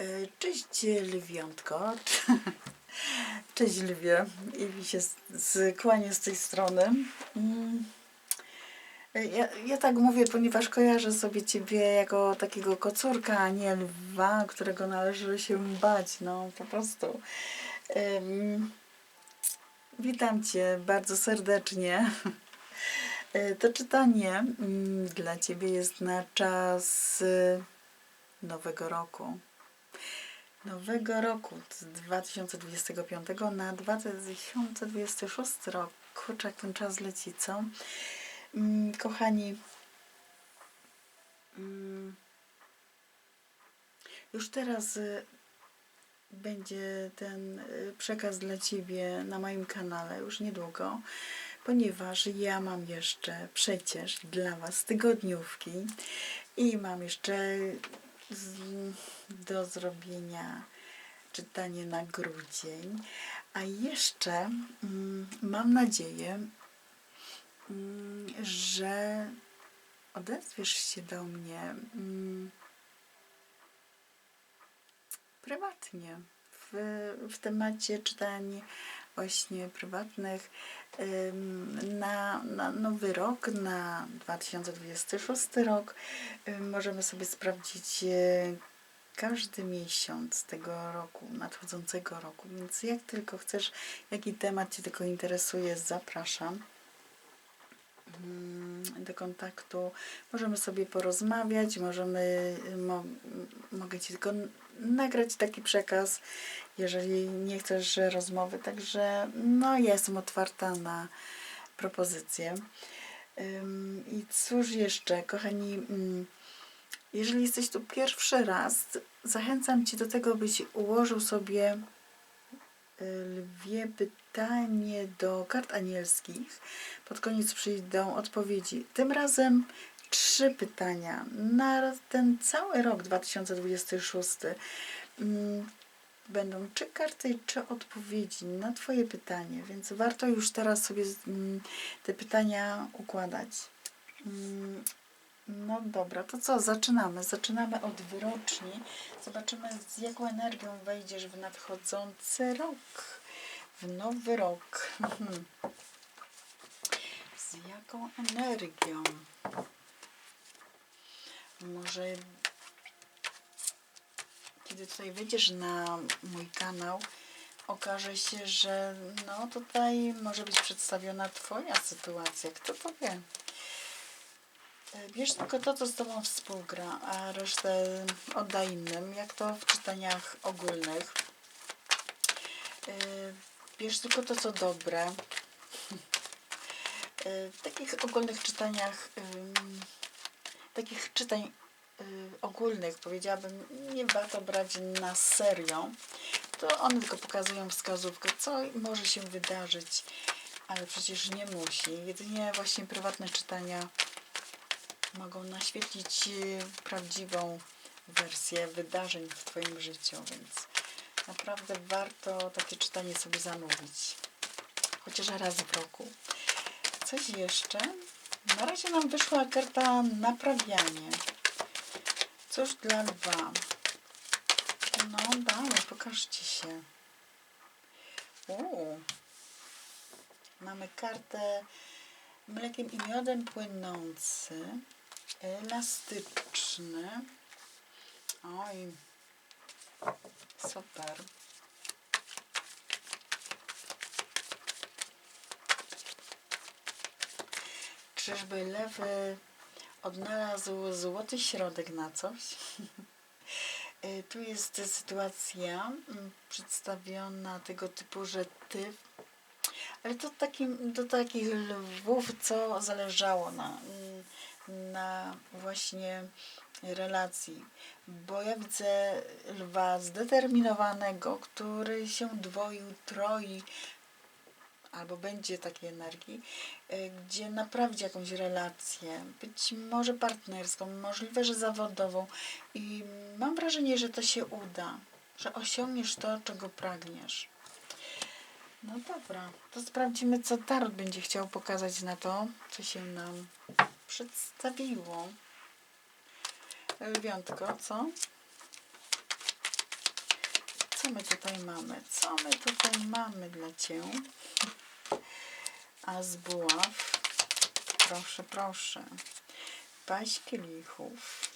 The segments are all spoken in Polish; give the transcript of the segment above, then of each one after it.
E, Cześć lwiątko. Cześć lwie. I się z- z- tej strony. Mm. E, Ja, ja tak mówię, ponieważ kojarzę sobie ciebie jako takiego kocurka, a nie lwa, którego należy się bać. No po prostu. Em, Witam cię bardzo serdecznie. E, To czytanie mm, dla ciebie jest na czas nowego roku nowego roku z 2025 na 2026 rok. Kurczę, jak ten czas leci, co? Mm, Kochani, mm, już teraz y, będzie ten y, przekaz dla Ciebie na moim kanale, już niedługo, ponieważ ja mam jeszcze przecież dla Was tygodniówki i mam jeszcze z, do zrobienia czytanie na grudzień. A jeszcze mm, mam nadzieję, mm, że odezwiesz się do mnie mm, prywatnie w, w temacie czytań właśnie prywatnych na, na nowy rok, na 2026 rok. Możemy sobie sprawdzić e, każdy miesiąc tego roku, nadchodzącego roku. Więc jak tylko chcesz, jaki temat Cię tylko interesuje, zapraszam do kontaktu. Możemy sobie porozmawiać, możemy, mo, mogę Ci tylko nagrać taki przekaz, jeżeli nie chcesz rozmowy. Także no, ja jestem otwarta na propozycje. I cóż jeszcze, kochani, ym, jeżeli jesteś tu pierwszy raz, zachęcam Cię do tego, byś ułożył sobie y, lwie pytanie do kart anielskich. Pod koniec przyjdą odpowiedzi. Tym razem trzy pytania na ten cały rok 2026. Mm, Będą czy karty, czy odpowiedzi na Twoje pytanie, więc warto już teraz sobie mm, te pytania układać. Mm, no dobra, to co? Zaczynamy. Zaczynamy od wyroczni. Zobaczymy, z jaką energią wejdziesz w nadchodzący rok. W nowy rok. Z jaką energią? Może kiedy tutaj wejdziesz na mój kanał, okaże się, że no tutaj może być przedstawiona Twoja sytuacja. Kto to wie? E, Bierz tylko to, co z Tobą współgra, a resztę oddaj innym, jak to w czytaniach ogólnych. E, Bierz tylko to, co dobre. E, W takich ogólnych czytaniach, takich czytań y, ogólnych, powiedziałabym, nie warto brać na serio. To one tylko pokazują wskazówkę, co może się wydarzyć, ale przecież nie musi. Jedynie właśnie prywatne czytania mogą naświetlić y, prawdziwą wersję wydarzeń w Twoim życiu, więc naprawdę warto takie czytanie sobie zamówić. Chociaż raz w roku. Coś jeszcze? Na razie nam wyszła karta naprawianie. Cóż dla lwa? No dalej, pokażcie się. Uuu. Mamy kartę mlekiem i miodem płynący, elastyczny. Oj, super. Czyżby lewy odnalazł złoty środek na coś? Y, Tu jest sytuacja mm, przedstawiona tego typu, że ty, ale to takim, do takich lwów, co zależało na, mm, na właśnie relacji. Bo ja widzę lwa zdeterminowanego, który się dwoił, troi, albo będzie takiej energii, y, gdzie naprawdzi jakąś relację, być może partnerską, możliwe, że zawodową. I mam wrażenie, że to się uda, że osiągniesz to, czego pragniesz. No dobra, to sprawdzimy, co Tarot będzie chciał pokazać na to, co się nam przedstawiło. Lwiątko, co? Co my tutaj mamy? Co my tutaj mamy dla Cię? A z buław. Proszę, proszę. Paść kielichów.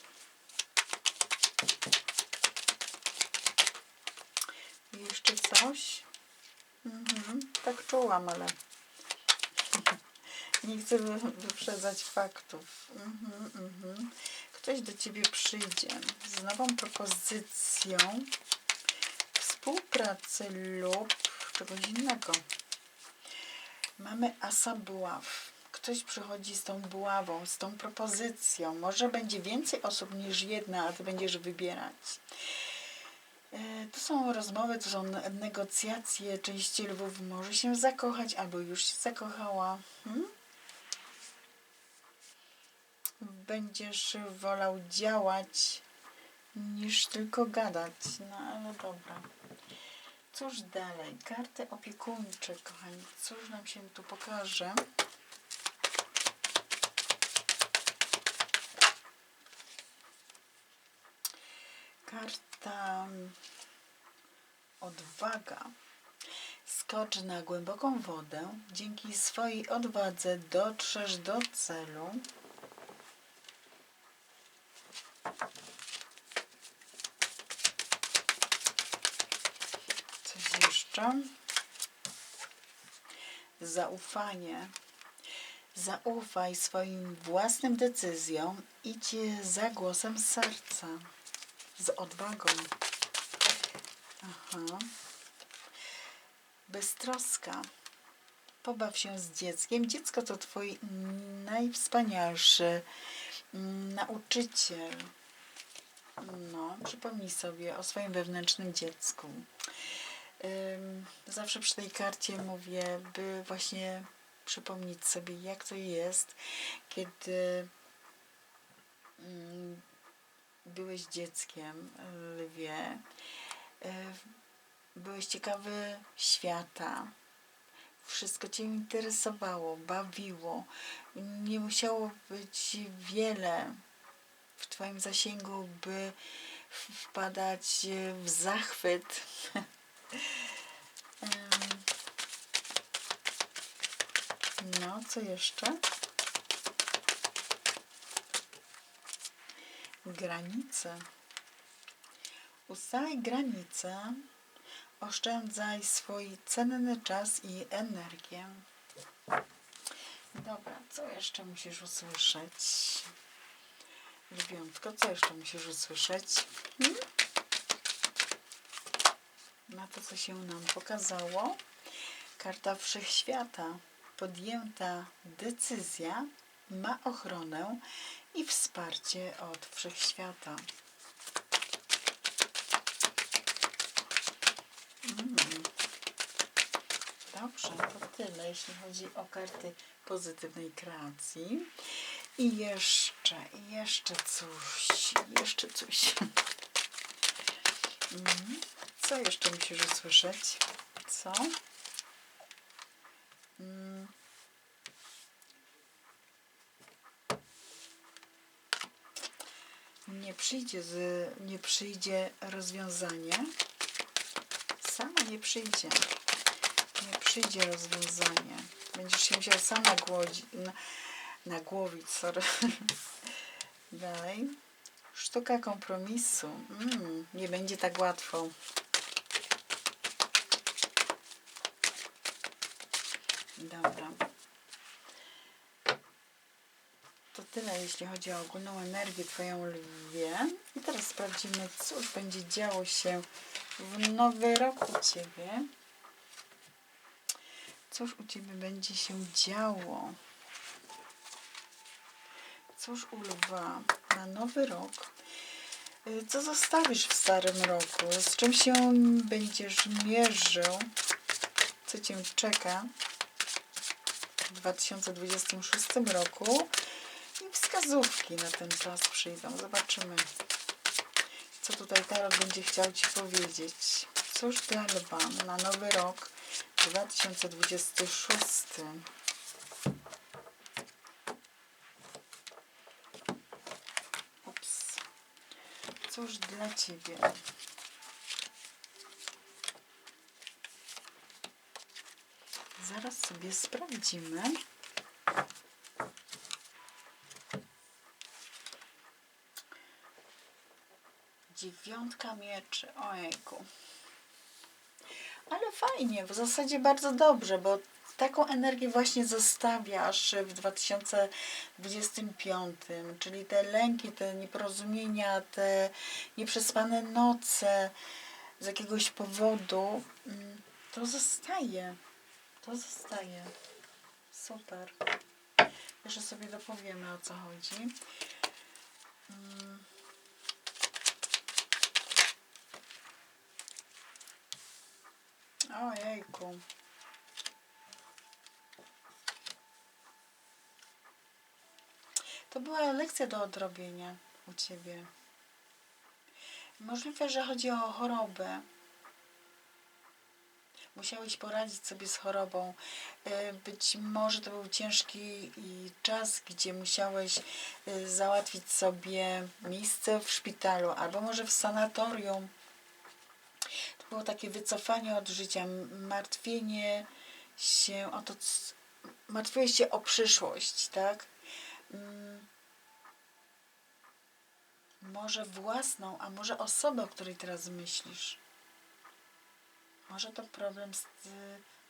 Jeszcze coś? Mhm, tak czułam, ale nie chcę wy- wyprzedzać faktów. Mhm, mhm. Ktoś do ciebie przyjdzie z nową propozycją współpracy lub czegoś innego. Mamy asa buław. Ktoś przychodzi z tą buławą, z tą propozycją. Może będzie więcej osób niż jedna, a ty będziesz wybierać. E, To są rozmowy, to są ne- negocjacje. Część lwów może się zakochać albo już się zakochała. Hmm? Będziesz wolał działać niż tylko gadać. No ale dobra. Cóż dalej? Karty opiekuńcze, kochani. Cóż nam się tu pokaże? Karta odwaga. Skocz na głęboką wodę. Dzięki swojej odwadze dotrzesz do celu. Jeszcze? Zaufanie. Zaufaj swoim własnym decyzjom. Idź za głosem serca. Z odwagą. Aha. Beztroska. Pobaw się z dzieckiem. Dziecko to twój najwspanialszy mm, nauczyciel. No, przypomnij sobie o swoim wewnętrznym dziecku. Zawsze przy tej karcie mówię, by właśnie przypomnieć sobie, jak to jest, kiedy mm, byłeś dzieckiem, lwie, y, byłeś ciekawy świata, wszystko Cię interesowało, bawiło, nie musiało być wiele w Twoim zasięgu, by wpadać w zachwyt. No, co jeszcze? Granice. Ustalaj granice. Oszczędzaj swój cenny czas i energię. Dobra, co jeszcze musisz usłyszeć? Lwiątko, co jeszcze musisz usłyszeć? Hmm? Na to, co się nam pokazało. Karta Wszechświata. Podjęta decyzja ma ochronę i wsparcie od Wszechświata. Mm. Dobrze, to tyle, jeśli chodzi o karty pozytywnej kreacji. I jeszcze, jeszcze coś, jeszcze coś. Mm. Co jeszcze musisz usłyszeć? Co? Mm. Nie przyjdzie, z, nie przyjdzie rozwiązanie. Samo nie przyjdzie. Nie przyjdzie rozwiązanie. Będziesz się musiał sam na, nagłowić. Sorry. Dalej. Sztuka kompromisu. Mm, nie będzie tak łatwo. Dobra. To tyle, jeśli chodzi o ogólną energię Twoją lwie. I teraz sprawdzimy, cóż będzie działo się w nowy rok u Ciebie. Cóż u Ciebie będzie się działo? Cóż u lwa na nowy rok? Y, Co zostawisz w starym roku? Z czym się będziesz mierzył? Co Cię czeka w 2026 roku? I wskazówki na ten czas przyjdą. Zobaczymy, co tutaj Tarot będzie chciał Ci powiedzieć. Cóż dla Lwa na nowy rok 2026? Ups. Cóż dla Ciebie? Zaraz sobie sprawdzimy. Dziewiątka mieczy. Ojejku. Ale fajnie, w zasadzie bardzo dobrze, bo taką energię właśnie zostawiasz w 2025, czyli te lęki, te nieporozumienia, te nieprzespane noce z jakiegoś powodu, mm, to zostaje. To zostaje. Super. Jeszcze sobie dopowiemy o co chodzi. Mm. Ojejku. To była lekcja do odrobienia u Ciebie. Możliwe, że chodzi o chorobę. Musiałeś poradzić sobie z chorobą. Y, Być może to był ciężki czas, gdzie musiałeś y, załatwić sobie miejsce w szpitalu albo może w sanatorium. To było takie wycofanie od życia, martwienie się o to, martwiłeś się o przyszłość, tak? Mm. Może własną, a może osobę, o której teraz myślisz. Może to problem z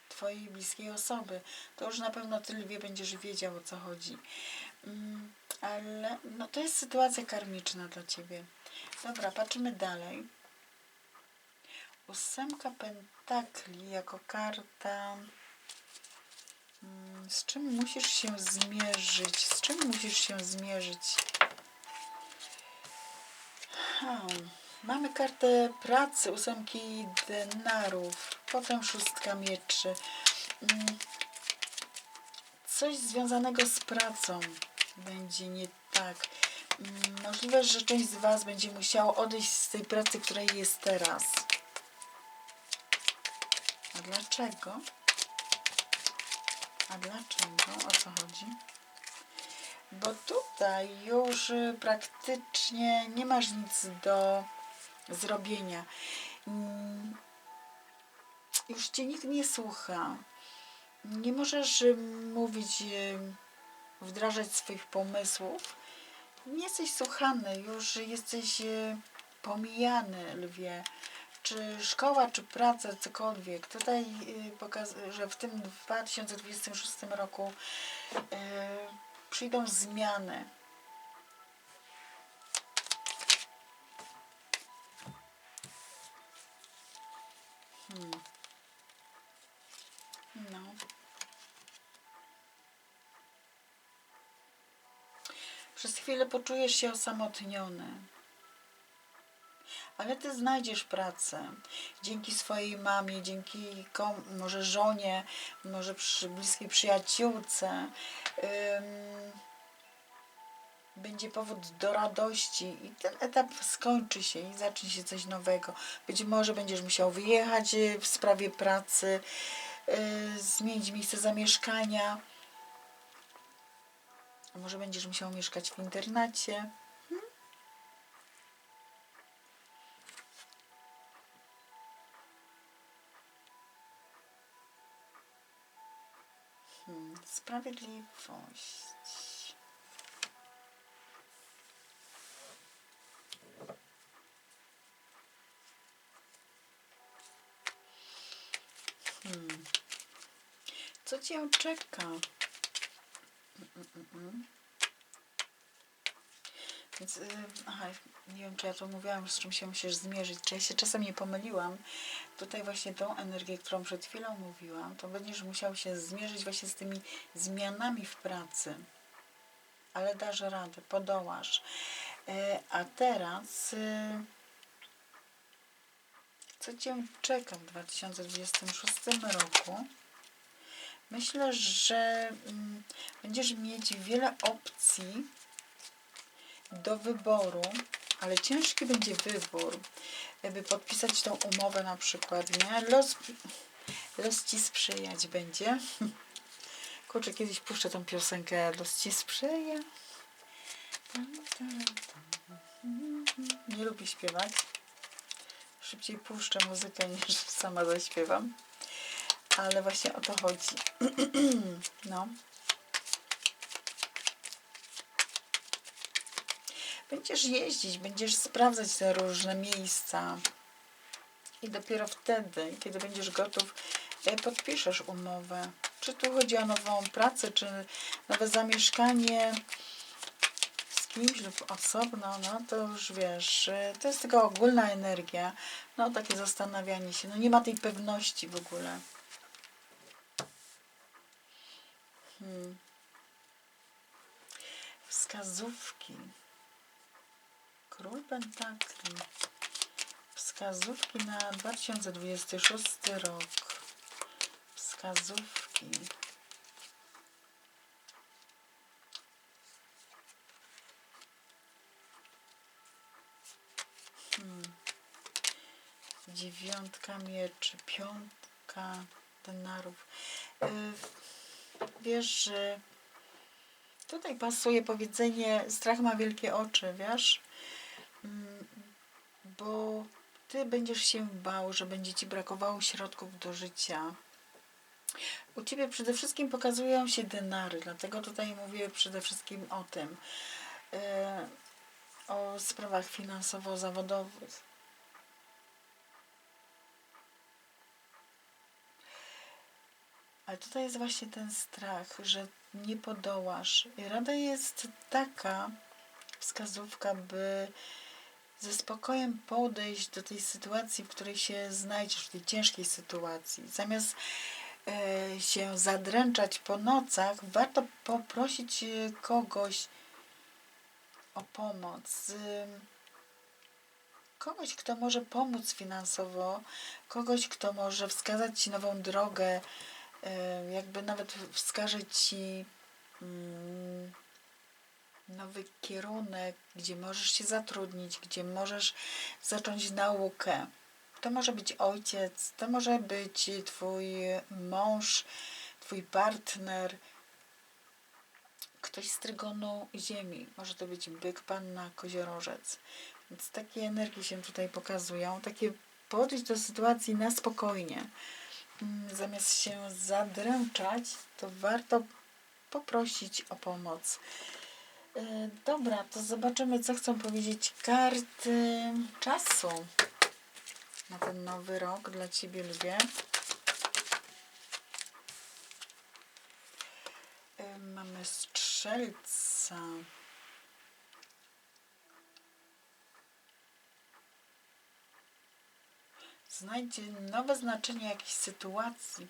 Twojej bliskiej osoby. To już na pewno Ty, Lwie, będziesz wiedział, o co chodzi. Mm, Ale no, to jest sytuacja karmiczna dla Ciebie. Dobra, patrzymy dalej. Ósemka pentakli jako karta. Mm, Z czym musisz się zmierzyć? Z czym musisz się zmierzyć? Hmm. Mamy kartę pracy, ósemki denarów, potem szóstka mieczy. Mm. Coś związanego z pracą będzie nie tak. Mm, Możliwe, że część z Was będzie musiało odejść z tej pracy, której jest teraz. A dlaczego? A dlaczego? O co chodzi? Bo tutaj już praktycznie nie masz nic do zrobienia. Mm, Już cię nikt nie słucha. Nie możesz mówić, wdrażać swoich pomysłów. Nie jesteś słuchany, już jesteś y, pomijany, lwie. Czy szkoła, czy praca, cokolwiek. Tutaj y, pokazuje, że w tym 2026 roku y, przyjdą zmiany. Chwilę poczujesz się osamotniony. Ale ty znajdziesz pracę. Dzięki swojej mamie, dzięki kom, może żonie, może przy bliskiej przyjaciółce. Ym, będzie powód do radości i ten etap skończy się i zacznie się coś nowego. Być może będziesz musiał wyjechać y, w sprawie pracy, y, zmienić miejsce zamieszkania. A może będziesz musiał mieszkać w internacie. Hmm, sprawiedliwość. Hmm. Co cię czeka? Więc, y, aha, nie wiem, czy ja to mówiłam, z czym się musisz zmierzyć, czy ja się czasem nie pomyliłam. Tutaj właśnie tą energię, którą przed chwilą mówiłam, to będziesz musiał się zmierzyć właśnie z tymi zmianami w pracy. Ale dasz radę, podołasz. E, A teraz, y, co Cię czeka w 2026 roku? Myślę, że mm, będziesz mieć wiele opcji do wyboru, ale ciężki będzie wybór, by podpisać tą umowę na przykład, nie? Los, los Ci sprzyjać będzie. Kurczę, kiedyś puszczę tą piosenkę Los Ci sprzyja. Nie lubię śpiewać. Szybciej puszczę muzykę niż sama zaśpiewam. Ale właśnie o to chodzi. no. Będziesz jeździć, będziesz sprawdzać te różne miejsca. I dopiero wtedy, kiedy będziesz gotów, e, podpiszesz umowę. Czy tu chodzi o nową pracę, czy nowe zamieszkanie z kimś lub osobno, no to już wiesz, e, to jest tylko ogólna energia. No takie zastanawianie się, no nie ma tej pewności w ogóle. Hmm. Wskazówki. Król Pentakli. Wskazówki na 2026 rok. Wskazówki. Hmm. Dziewiątka mieczy, piątka denarów. Yy, wiesz, że tutaj pasuje powiedzenie strach ma wielkie oczy, wiesz? Mm, bo ty będziesz się bał, że będzie ci brakowało środków do życia. U ciebie przede wszystkim pokazują się denary, dlatego tutaj mówię przede wszystkim o tym. E, o sprawach finansowo-zawodowych. Ale tutaj jest właśnie ten strach, że nie podołasz. I rada jest taka, wskazówka, by ze spokojem podejść do tej sytuacji, w której się znajdziesz, w tej ciężkiej sytuacji. Zamiast e, się zadręczać po nocach, warto poprosić e, kogoś o pomoc. E, kogoś, kto może pomóc finansowo, kogoś, kto może wskazać Ci nową drogę, jakby nawet wskaże Ci mm, nowy kierunek, gdzie możesz się zatrudnić, gdzie możesz zacząć naukę. To może być ojciec, to może być twój mąż, twój partner, ktoś z trygonu ziemi. Może to być byk, panna, koziorożec. Więc takie energie się tutaj pokazują. Takie podejść do sytuacji na spokojnie. Zamiast się zadręczać, to warto poprosić o pomoc. E, dobra, to zobaczymy, co chcą powiedzieć karty czasu na ten nowy rok dla Ciebie, lubię. E, mamy strzelca. Znajdzie nowe znaczenie jakiejś sytuacji.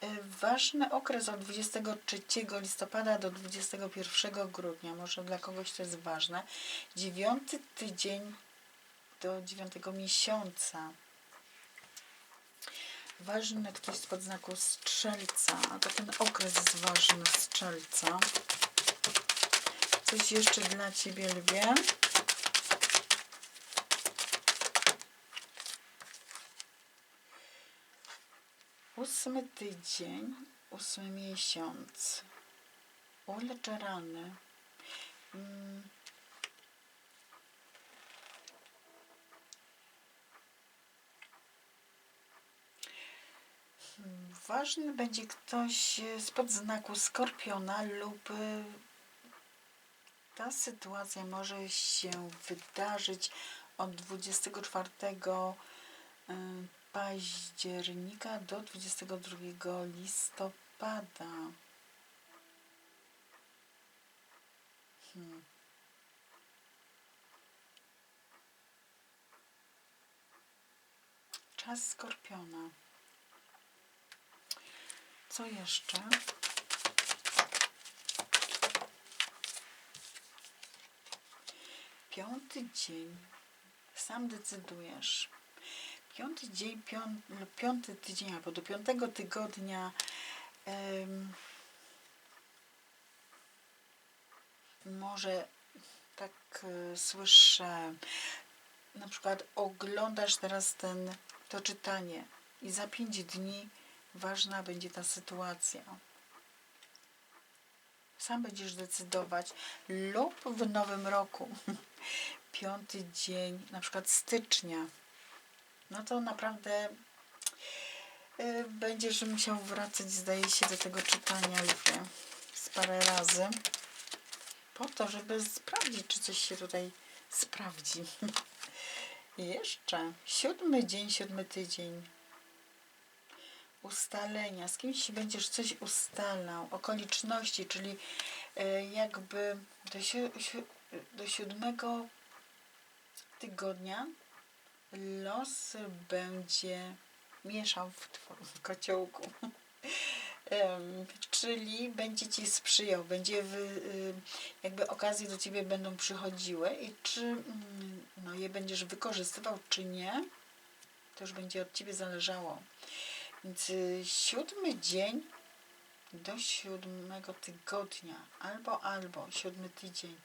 E, ważny okres od 23 listopada do 21 grudnia, może dla kogoś to jest ważne. Dziewiąty tydzień do dziewiątego miesiąca. Ważny ktoś spod znaku strzelca, a to ten okres jest ważny, strzelca. Coś jeszcze dla Ciebie, Lwie. Ósmy tydzień, ósmy miesiąc. Uleczę rany. Mm. Ważny będzie ktoś spod znaku skorpiona lub y, ta sytuacja może się wydarzyć od 24 października do 22 listopada. Hmm. Czas skorpiona. Co jeszcze? Piąty dzień. Sam decydujesz piąty dzień, piąty, piąty tydzień albo do piątego tygodnia um, może tak y, słyszę, na przykład oglądasz teraz ten, to czytanie i za pięć dni ważna będzie ta sytuacja. Sam będziesz decydować lub w nowym roku, piąty dzień, na przykład stycznia, no to naprawdę Y, Będziesz musiał wracać, zdaje się, do tego czytania Lwie z parę razy. Po to, żeby sprawdzić, czy coś się tutaj sprawdzi. Jeszcze siódmy dzień, siódmy tydzień. Ustalenia. Z kimś będziesz coś ustalał. Okoliczności, czyli e, jakby do, si- do siódmego tygodnia los będzie mieszał w twoim kociołku. Czyli będzie ci sprzyjał, będzie w, y, jakby okazje do ciebie będą przychodziły i czy mm, no, je będziesz wykorzystywał, czy nie, to już będzie od ciebie zależało. Więc y, siódmy dzień do siódmego tygodnia, albo, albo siódmy tydzień.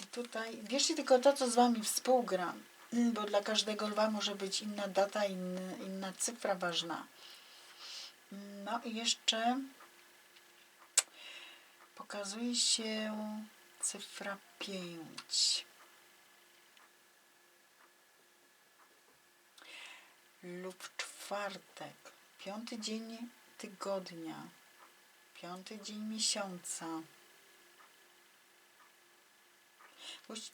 I tutaj bierzcie tylko to, co z wami współgra, bo dla każdego lwa może być inna data, inny, inna cyfra ważna. No i jeszcze pokazuje się cyfra 5. Lub czwartek, piąty dzień tygodnia, piąty dzień miesiąca.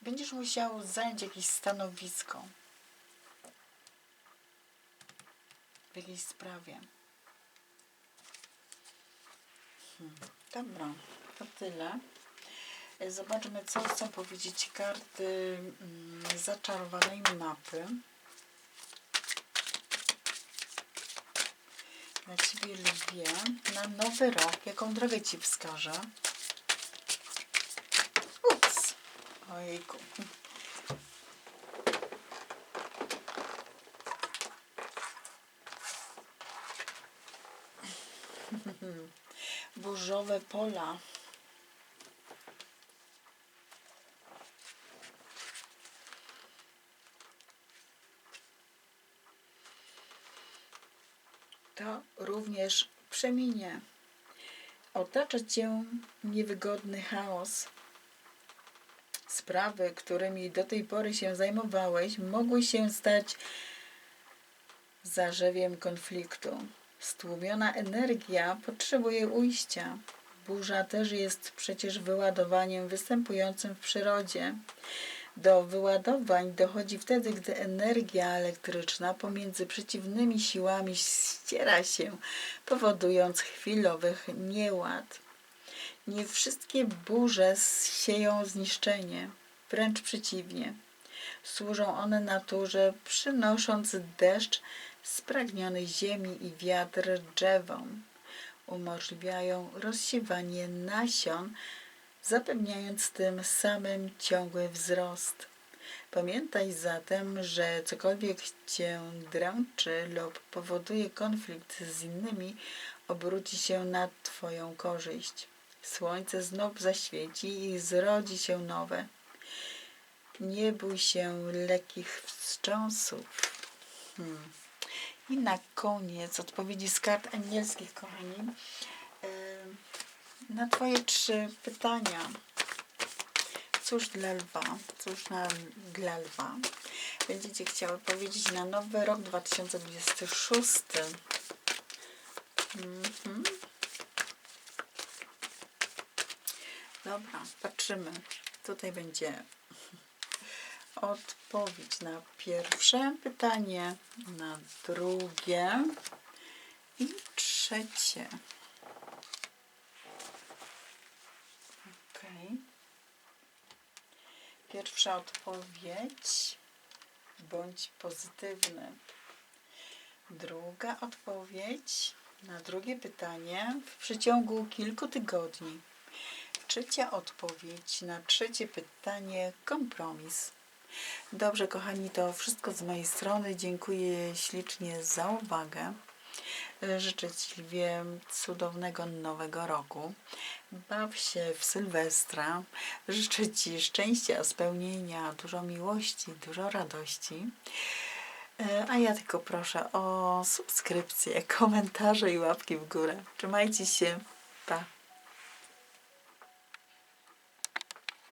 Będziesz musiał zająć jakieś stanowisko w jakiejś sprawie. Dobra, to tyle. Zobaczmy, co chcą powiedzieć karty mm, zaczarowanej mapy. Dla Ciebie lwie na nowy rok. Jaką drogę Ci wskażę? Ups! Ojejku. Burzowe pola. To również przeminie. Otacza cię niewygodny chaos. Sprawy, którymi do tej pory się zajmowałeś, mogły się stać zarzewiem konfliktu. Stłumiona energia potrzebuje ujścia. Burza też jest przecież wyładowaniem występującym w przyrodzie. Do wyładowań dochodzi wtedy, gdy energia elektryczna pomiędzy przeciwnymi siłami ściera się, powodując chwilowy nieład. Nie wszystkie burze sieją zniszczenie, wręcz przeciwnie. Służą one naturze, przynosząc deszcz spragnionej ziemi i wiatr drzewom. Umożliwiają rozsiewanie nasion, zapewniając tym samym ciągły wzrost. Pamiętaj zatem, że cokolwiek cię dręczy lub powoduje konflikt z innymi, obróci się na Twoją korzyść. Słońce znów zaświeci i zrodzi się nowe. Nie bój się lekkich wstrząsów. Hmm. I na koniec odpowiedzi z kart anielskich, kochani. Na Twoje trzy pytania. Cóż dla lwa? Cóż na, dla lwa? Będziecie chciały powiedzieć na nowy rok 2026. Mhm. Dobra, patrzymy. Tutaj będzie odpowiedź na pierwsze pytanie, na drugie i trzecie. Ok. Pierwsza odpowiedź. Bądź pozytywny. Druga odpowiedź na drugie pytanie w przeciągu kilku tygodni. Trzecia odpowiedź na trzecie pytanie kompromis. Dobrze, kochani, to wszystko z mojej strony. Dziękuję ślicznie za uwagę. Życzę Ci lwie cudownego nowego roku. Baw się w Sylwestra. Życzę Ci szczęścia, spełnienia, dużo miłości, dużo radości. E, A ja tylko proszę o subskrypcję, komentarze i łapki w górę. Trzymajcie się. Pa.